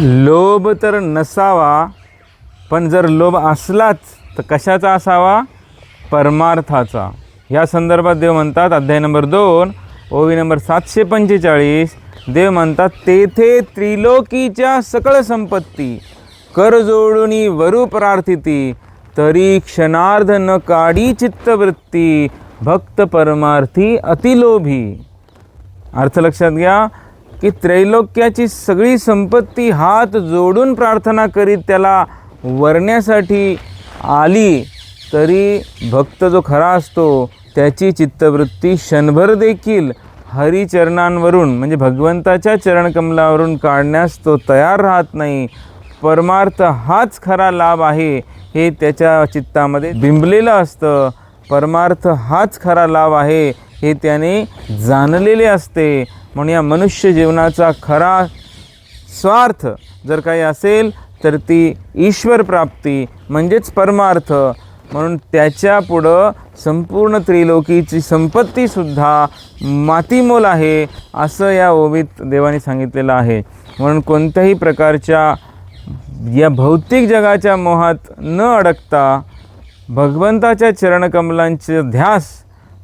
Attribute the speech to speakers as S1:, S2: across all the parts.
S1: लोभ तर नसावा पण जर लोभ असलाच तर कशाचा असावा? परमार्थाचा. या संदर्भात देव म्हणतात अध्याय नंबर दोन ओवी नंबर सातशे पंचेचाळीस देव म्हणतात तेथे त्रिलोकीच्या सकळ संपत्ती कर जोडुनी वरू प्रार्थिती तरी क्षणार्ध न काढी चित्तवृत्ती भक्त परमार्थी अतिलोभी. अर्थ लक्षात घ्या की त्रैलोक्याची सगळी संपत्ती हात जोडून प्रार्थना करीत त्याला वरण्यासाठी आली तरी भक्त जो खरा असतो त्याची चित्तवृत्ती क्षणभर देखील हरिचरणांवरून म्हणजे भगवंताच्या चरणकमलावरून काढण्यास तो तयार राहत नाही. परमार्थ हाच खरा लाभ आहे हे त्याच्या चित्तामध्ये बिंबलेलं असतं. परमार्थ हाच खरा लाभ आहे हे त्याने जाणलेले असते. म्हणून या मनुष्य जीवनाचा खरा स्वार्थ जर काही असेल तर ती ईश्वर प्राप्ती म्हणजेच परमार्थ. म्हणून त्याच्या पुढं संपूर्ण त्रिलोकीची संपत्तीसुद्धा मातीमोल आहे असं या ओवीत देवाने सांगितलेलं आहे. म्हणून कोणत्याही प्रकारच्या या भौतिक जगाच्या मोहात न अडकता भगवंताच्या चरणकमलांचे ध्यास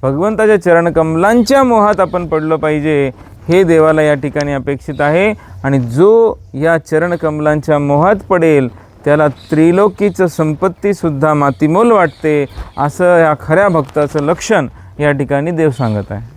S1: भगवंताच्या चरणकमलांच्या मोहात आपण पडलं पाहिजे हे देवाला या ठिकाणी अपेक्षित आहे आणि जो या चरणकमलांच्या मोहात पडेल त्याला त्रिलोकीचं संपत्तीसुद्धा मातीमोल वाटते असं या खऱ्या भक्ताचं लक्षण या ठिकाणी देव सांगत आहे.